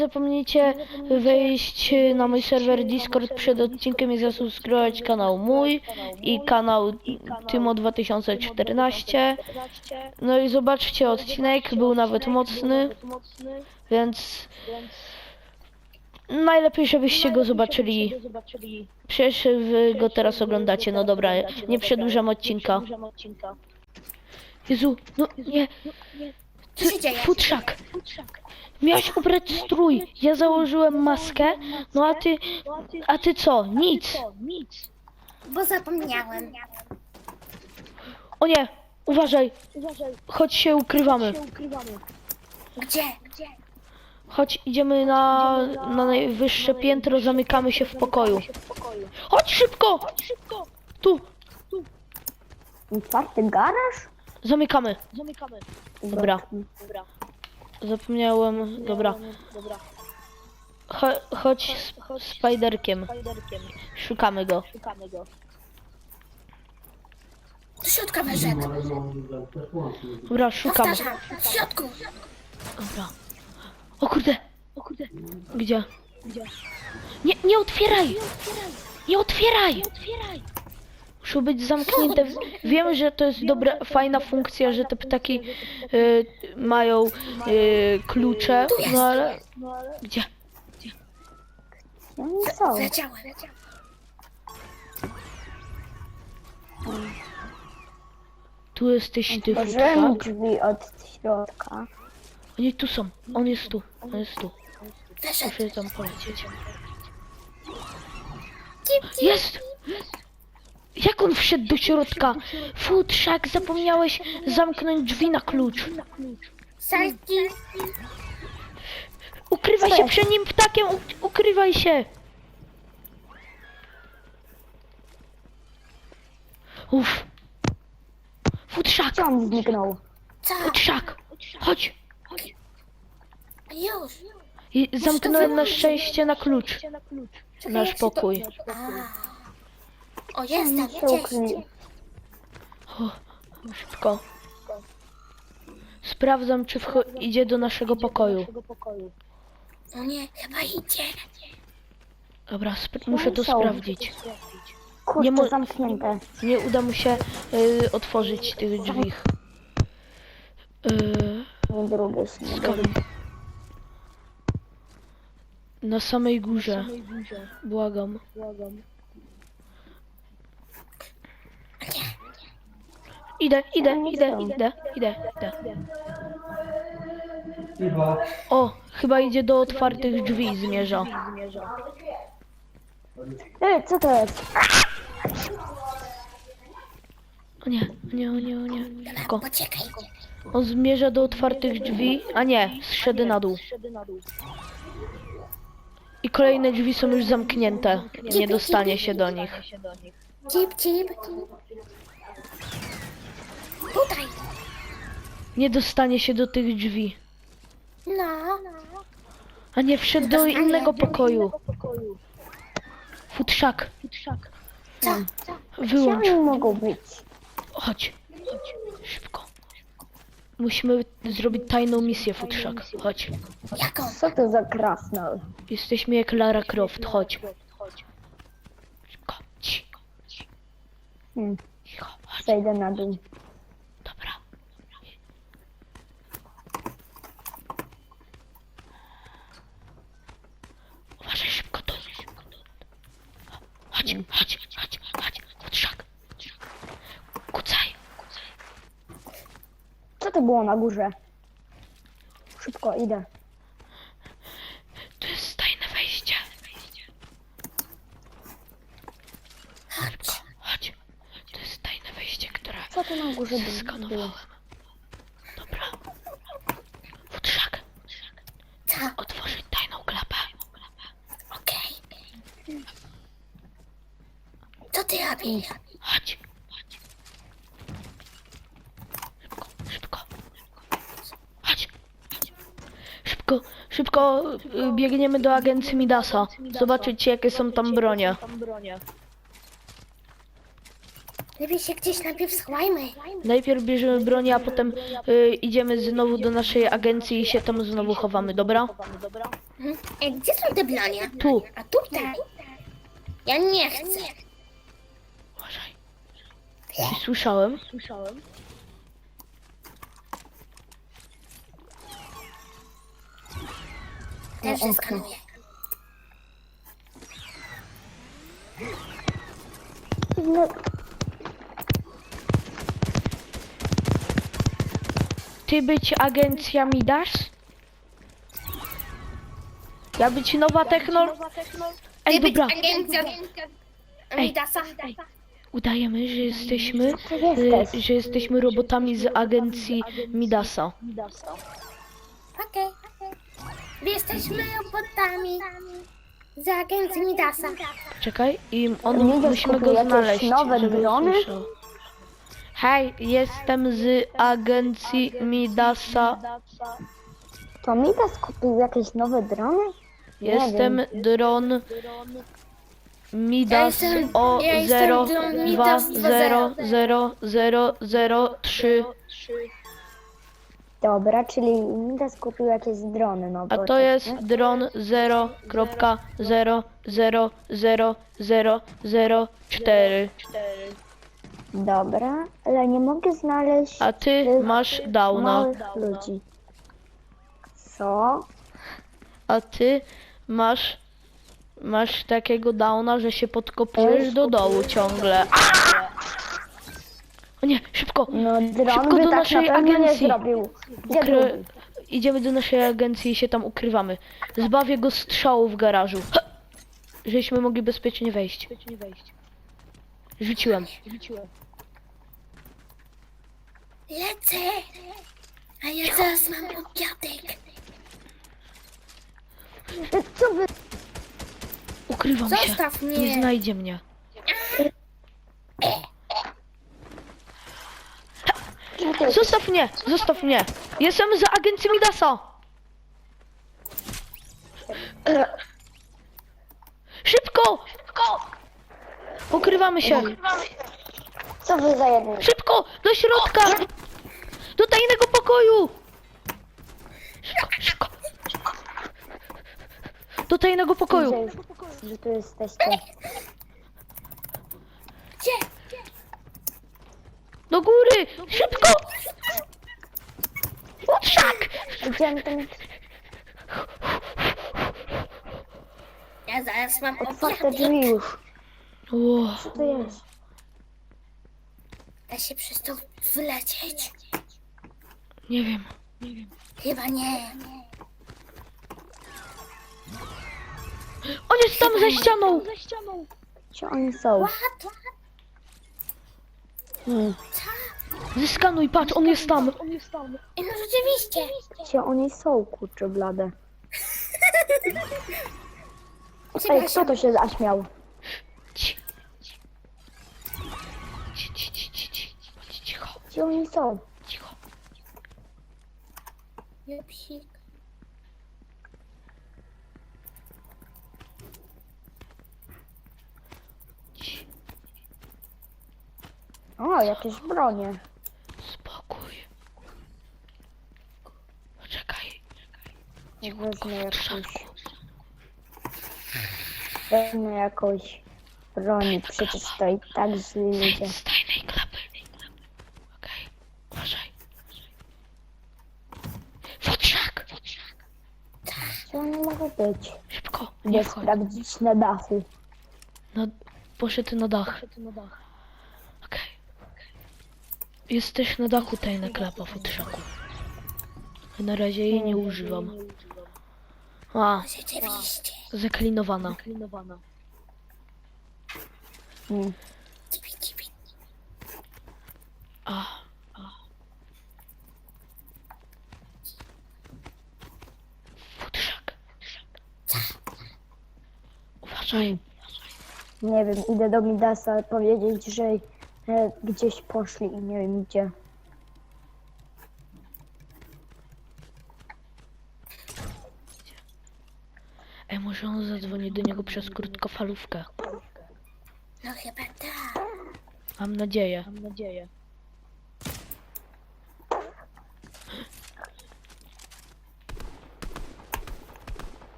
zapomnijcie wejść na mój serwer Discord przed odcinkiem i zasubskrybować kanał mój i kanał Tymo2014. No i zobaczcie odcinek, był nawet mocny, więc najlepiej żebyście go zobaczyli. Przecież wy go teraz oglądacie, no dobra, nie przedłużam odcinka. Jezu, no nie, Co się dzieje? futrzak. Miałeś ubrać strój, ja założyłem maskę, no a ty, a ty co? Nic. Bo zapomniałem. O nie, uważaj, chodź się ukrywamy. Gdzie? Chodź, idziemy na, na najwyższe piętro, zamykamy się w pokoju. Chodź szybko! Tu, Otwarty garaż? zamykamy. Dobra. Zapomniałem, dobra. Cho, chodź z Spiderkiem. Szukamy go. Do środka wyszedł. Dobra, szukamy. Powtarzam, w środku. Dobra. O kurde. Gdzie? Nie, nie otwieraj! Nie otwieraj! Muszą być zamknięte. Wiem, że to jest dobra, fajna funkcja, że te ptaki y, mają y, klucze, no ale... Gdzie? No co? Leciałem. Tu jesteś ty, Otworzyłem futrzak. drzwi od środka. Oni tu są. On jest tu. On jest tu. Muszę tam polecieć. Jest! Jak on wszedł do środka? Futrzak, zapomniałeś zamknąć drzwi na klucz. Sajki. Ukrywaj się przed nim ptakiem, u- ukrywaj się! Uff. Futrzak, on zniknął? Co? futrzak, chodź. Już. I zamknąłem na szczęście na klucz. Nasz pokój. A. O, jestem. Cześć. Ciąknij. Szybko. Sprawdzam, czy wcho- idzie do naszego pokoju. O nie, chyba idzie. Dobra, sp- muszę to sprawdzić. Nie mo- zamknięte. Nie uda mu się y, otworzyć tych drzwi. Y, Nie drugie skąd? Na samej górze. Błagam. Idę, idę, idę, idę, idę, idę. O, chyba idzie do otwartych drzwi, zmierza. Ej, co to jest? O nie, o nie, o nie, o nie. Poczekaj. On zmierza do otwartych drzwi, a nie, zszedł na dół. I kolejne drzwi są już zamknięte. Nie dostanie się do nich. Cip, cip. Tutaj. Nie dostanie się do tych drzwi. No. A nie wszedł do innego pokoju. Futrzak, Co? wyłącz. Mogą być? Chodź. Szybko. Musimy zrobić tajną misję, Futrzak. Chodź. Jaką? Co to za krasnol? Jesteśmy jak Lara Croft, chodź. Szybko. Ci. Hmm, Cicho, chodź. zejdę na dół. Dobra. Uważaj szybko tu. Chodź, chodź, chodź, chodź. Futrzak. Kucaj. Na górze? Szybko, idę. To jest tajne wejście. Chodź. Chodź. To jest tajne wejście, które Co to na górze było? skanowałem. Dobra. Futrzak. Co? Otworzyć tajną klapę. Okej. Co ty robisz? Chodź. Chodź. Szybko, szybko. Chodź. Chodź. Szybko, szybko y, biegniemy do agencji Midasa. Zobaczyć jakie są tam bronie. Lepiej się gdzieś najpierw schowajmy. Najpierw bierzemy broń, a potem y, idziemy znowu do naszej agencji i się tam znowu chowamy, dobra? Mhm. Ej, gdzie są te blonie? Tu. A tutaj? Ja nie chcę. Uważaj. Coś Słyszałem. Też zeskanuję. No, Ty być agencja Midas? Ja być nowa technologia. Ej, Ty być dobra. agencja Midasa. Udajemy, że jesteśmy, y, że jesteśmy robotami z agencji Midasa. Jesteśmy robotami z agencji Midasa. Czekaj, i on Midas musimy go znaleźć. nowe żeby drony? usłyszał. Hej, jestem z agencji Midasa. To Midas kupił jakieś nowe drony? Nie Jestem wiem. dron Midas Ja jestem- o ja jestem 0 dron 2 Midas 0 0 0 0 3 Dobra, czyli Midas kupił jakieś drony, no A to jest dron 0.0000004 Dobra, ale nie mogę znaleźć A ty tych masz downa małych ludzi. Co? A ty masz masz takiego downa, że się podkopujesz do dołu ciągle A! O nie, szybko No dron Szybko by do tak naszej na pewno agencji. nie zrobił. Gdzie Ukry... drugi? Idziemy do naszej agencji i się tam ukrywamy. Zbawię go strzału w garażu. Ha! Żebyśmy mogli bezpiecznie wejść. Rzuciłem. Lecę. A ja zaraz mam obiadek. Co wy? Ukrywam się. Zostaw mnie. Nie znajdzie mnie. Gdzie ty? Zostaw mnie! Zostaw mnie! Jestem z agencji Midasa! Szybko! Szybko! Ukrywamy się! Co wy za jeden? Szybko! Do środka! Do tajnego pokoju! Szybko, szybko! Do tajnego pokoju! Że tu jesteście. Gdzie? Do góry! Szybko! Szak! Gdzie ten Ja zaraz mam otwarte obiadek. drzwi już? O, Co to jest? Da się przez to wylecieć? nie wiem. Chyba nie. On jest tam za ścianą! Gdzie oni są? What? Hmm. Zeskanuj, patrz, on jest tam! Ej, no rzeczywiście. Gdzie oni są, kurczę blade? Ej, kto to się zaśmiał? Ci. Ci, ci, ci, ci, ci. Cicho, Gdzie oni są? cicho. Jupsik. Ci. O, jakieś bronie. Spokój. Poczekaj. Wezmę jakąś, wezmę jakąś broń. Przecież to i tak źli ludzie. Z tajnej klapy. Okej, uważaj. Futrzak! Gdzie oni mogą być? Szybko, nie Idę wchodź. sprawdzić na dachu. No, poszedł na dach. Okej. Jest też na dachu tajna klapa futrzaku. Na razie jej nie używam. A, Rzeczywiście. zaklinowana. Hmm. Cipi, cipi. A, a. Futrzak. Uważaj. Nie wiem, idę do Midasa powiedzieć, że e, gdzieś poszli i nie wiem gdzie. Ej, może do niego przez krótkofalówkę. No chyba tak. Mam nadzieję. Mam nadzieję.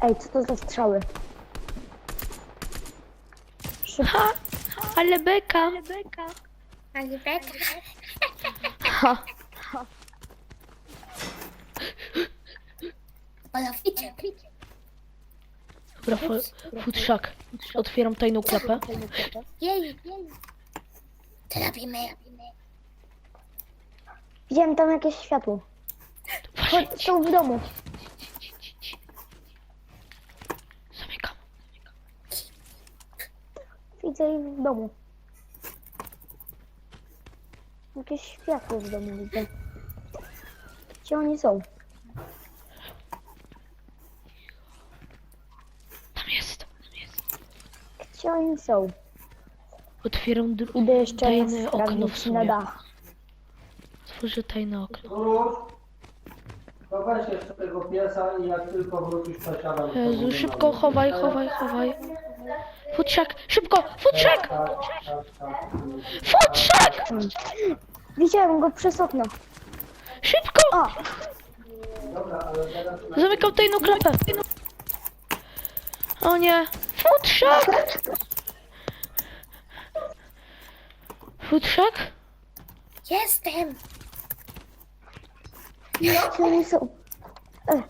Ej, co to za strzały? Szybko. Ha! Ale beka! Ale beka! Ale beka. Ha! Ola, widzę. Dobra, fu- futrzak. Otwieram tajną klapę. Jej, jej. To robimy. Widziałem tam jakieś światło. Chodź, są w domu. Zamykam. Widzę ich w domu. Jakieś światło w domu widzę. Gdzie oni są? Tam jest. Tam jest. Gdzie oni są? Otwieram dru- Idę jeszcze tajne raz okno w sprawdzić na sumie. dach. Otworzę tajne okno. Wróć. To weź jeszcze tego piesa i jak tylko wrócisz, Jezu, szybko, dół. chowaj, chowaj, chowaj. Futrzak, szybko, futrzak! Tak, tak, tak. Futrzak! Widziałem go przez okno. Szybko! O! Dobra, ale teraz na Zamykam tajną klapę. O nie. Futrzak! Futrzak? Jestem. Gdzie oni są? E,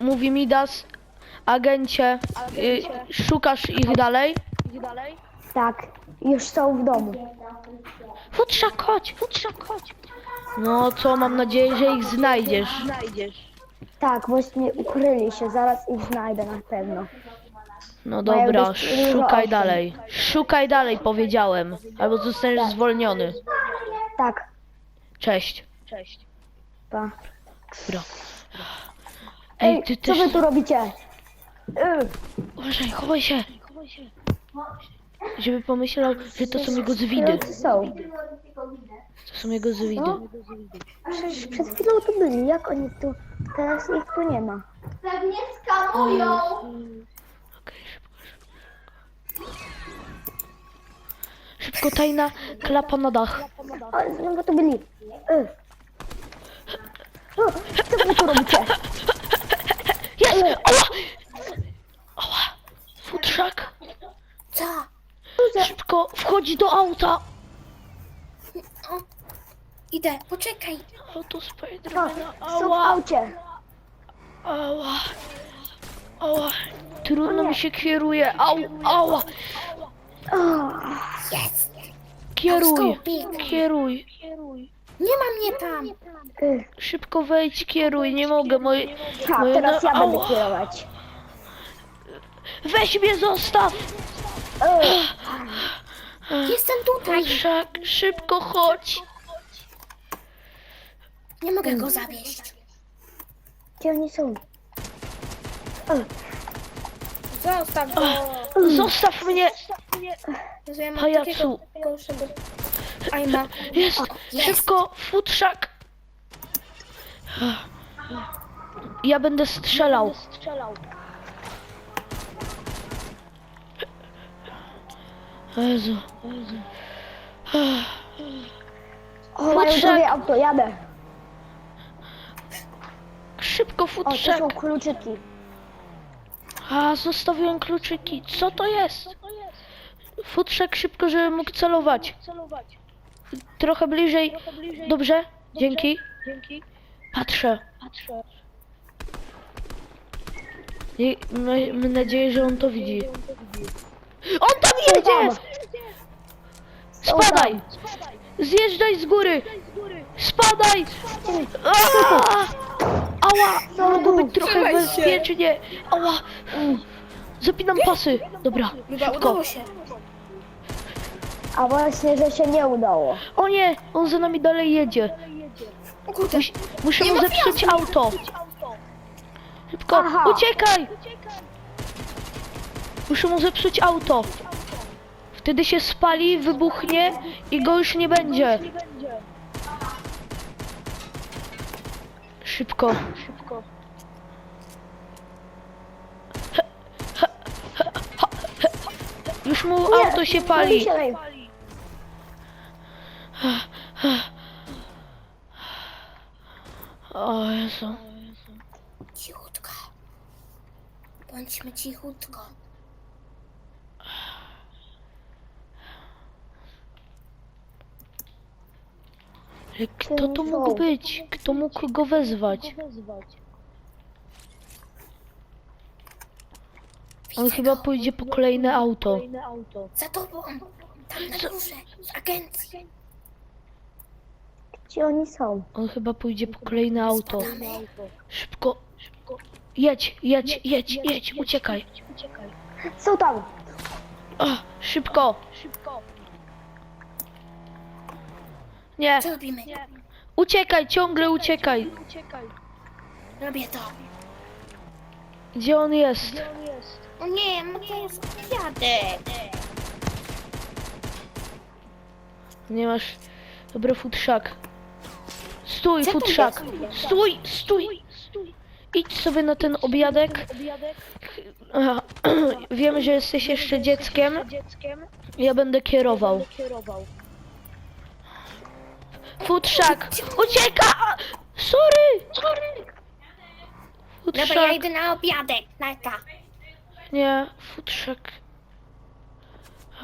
Mówi Midas, agencie, y, szukasz ich dalej? tak, już są w domu. Futrzak, chodź, futrzak, chodź. No co, mam nadzieję, że ich znajdziesz. Tak, właśnie ukryli się, zaraz ich znajdę na pewno. No Mają dobra, szukaj dalej. Szukaj dalej, powiedziałem. Albo zostaniesz zwolniony. Tak, Cześć. Cześć. pa. Dobra. Ej, ty co też... wy tu robicie? Uważaj, chowaj się. Żeby pomyślał, że to są jego zwidy. Są? To są jego zwidy. No. Przecież przed chwilą tu byli, jak oni tu... Teraz ich tu nie ma. Pewnie skanują. Okej, szybko, szybko. Szybko, tajna klapa na dach. O, znowu tu byli. Y. O, co wy tu robicie? Jest! Oła! Oła! Futrzak! Co? Szybko, wchodzi do auta! Idę, poczekaj. O, Spidermana. są w Ała! aucie. Ała! Ała! Trudno mi się kieruje. Au! Ała! O, Jest. Kieruj! Kieruj! Nie ma mnie tam. y. Szybko wejdź, kieruj, nie mogę, moje... Ha, moje teraz ja no- będę ała. kierować. Weź mnie, zostaw! Y. Jestem tutaj. Futrzak, szybko chodź! Nie mogę go zawieść. Gdzie oni są? Zostaw go. Zostaw mnie! Jezu, ja mam Pajacu. takiego gorszego aima. Jest! jest. Szybko! Futrzak! Ja będę strzelał. Jezu. O, mają Futrzak. drugie auto, jadę. Szybko, O, futrzak! są kluczyki. A, zostawiłem kluczyki. Co to jest? Futrzak szybko, żeby mógł celować. Trochę bliżej. Dobrze? Dzięki. Patrzę. I my- Mam nadzieję, że on to widzi. On tam jedzie! Spadaj! Zjeżdżaj z góry! Spadaj! Ała! Mogło być trochę Trzymaj się. bezpiecznie. Ała! Zapinam pasy. Dobra, Chyba szybko. udało się. A właśnie, że się nie udało. O nie! On za nami dalej jedzie. O kurde. Muszę mu zepsuć auto. Szybko, Aha. uciekaj! Muszę mu zepsuć auto. Wtedy się spali, wybuchnie i go już nie będzie. Szybko. Już mu auto się pali. Siadaj. O Jezu. Cichutko. Bądźmy cichutko. Kto to mógł być? Kto mógł go wezwać? On chyba pójdzie po kolejne auto. Za tobą. Tam na górze. Z agencji. Gdzie oni są? On chyba pójdzie po kolejne auto. Spadamy. Szybko. Jedź, jedź, jedź, jedź, uciekaj. Są tam. O, szybko. Nie, Co robimy? uciekaj, ciągle uciekaj. Robię to. Gdzie on jest? O nie, no to jest. Nie masz... Dobry futrzak. Stój, Co to futrzak. jest? Stój, stój. Idź sobie na ten obiadek. Aha. Wiem, że jesteś jeszcze dzieckiem. Ja będę kierował. Futrzak! Ucieka! Sorry! Dobra, ja Futrzak. idę na obiadek. Najka. Nie, futrzak.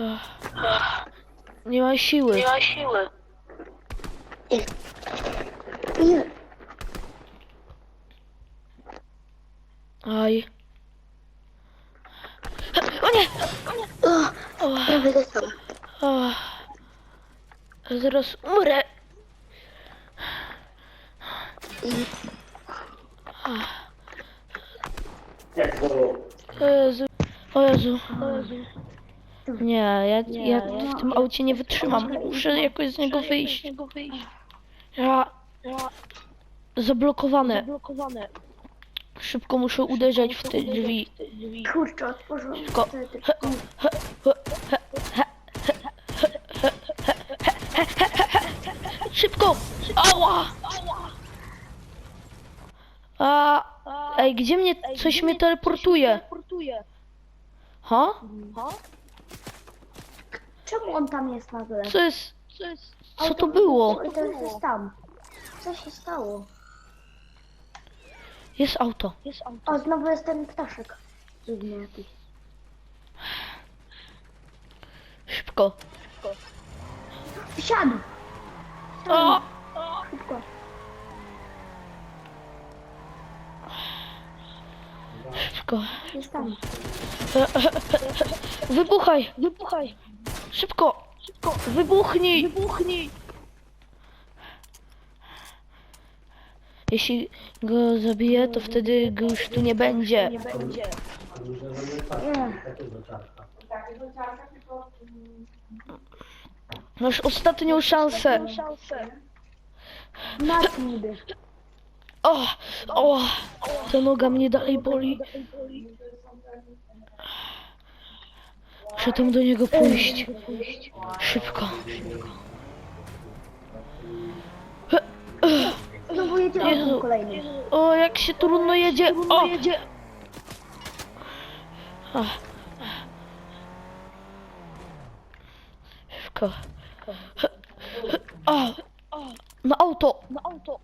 Ach. Nie ma siły. Nie ma siły. Aj. O nie! Prawie dostał. O. Zaraz umrę. O Jezu. O Jezu. Nie, ja, ja w tym aucie nie wytrzymam. Muszę jakoś z niego wyjść. Ja... Zablokowane. Szybko muszę uderzać w te drzwi. Kurczę, otworzyłem. Szybko. Szybko! Ała! A, ej, gdzie mnie, coś mnie teleportuje? Ha? Czemu on tam jest nagle? Co jest, co to było? To jest tam. Co się stało? Jest auto. O, znowu jest ten ptaszek. Dziwny jakiś. Szybko. Siadł. O! Szybko. Jest tam. Wybuchaj! Wybuchaj! Szybko! Szybko! Wybuchnij! Wybuchnij! Jeśli go zabiję, to wtedy go już tu nie będzie. Nie. Masz ostatnią szansę. Masz niby. O! O! Ta noga mnie dalej boli. Muszę tam do niego pójść. Szybko. Znowu jedzie Jezu. kolejny. O, jak się trudno jedzie. O! Ach. Szybko. O! Na auto! Na auto!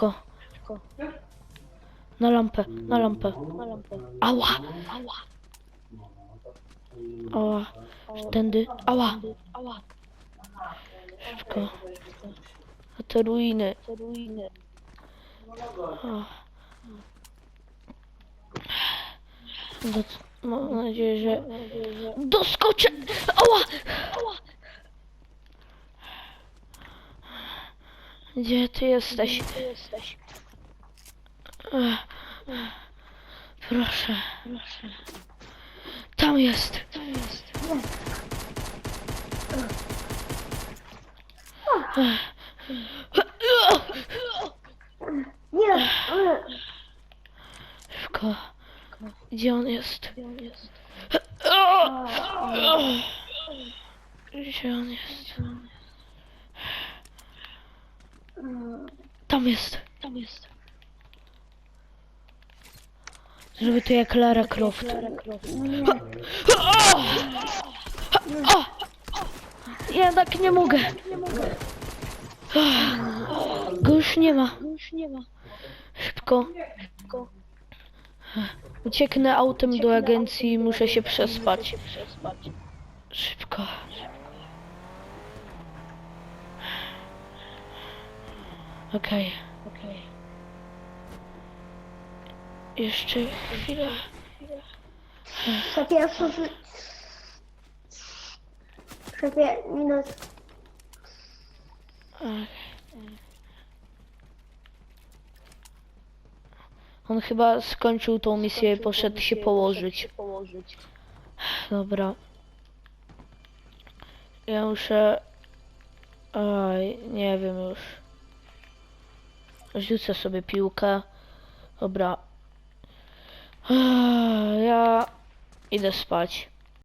Szybko. Na lampę, na lampę. Ała! Ała! Ała. Tędy. Ała! Ała! Szybko. A te ruiny. Te ruiny. Mam nadzieję, że... Doskoczę! Ała! Ała! Gdzie ty jesteś? Ech. Proszę. Tam jest. Tam jest. Nie. Szybko. Gdzie on jest? Gdzie on jest? Tam jest. Tam jest. Żeby to jak Lara Croft. Jednak nie mogę. Go już nie ma. Szybko. Ucieknę autem do agencji, muszę się przespać. Szybko. Okej. Jeszcze chwilę. Szefie, szefie. Szefie, minus. On chyba skończył tą misję i poszedł się położyć. Dobra. Ja muszę... Oj, nie wiem już. Rzucę sobie piłkę. Dobra. Ja idę spać.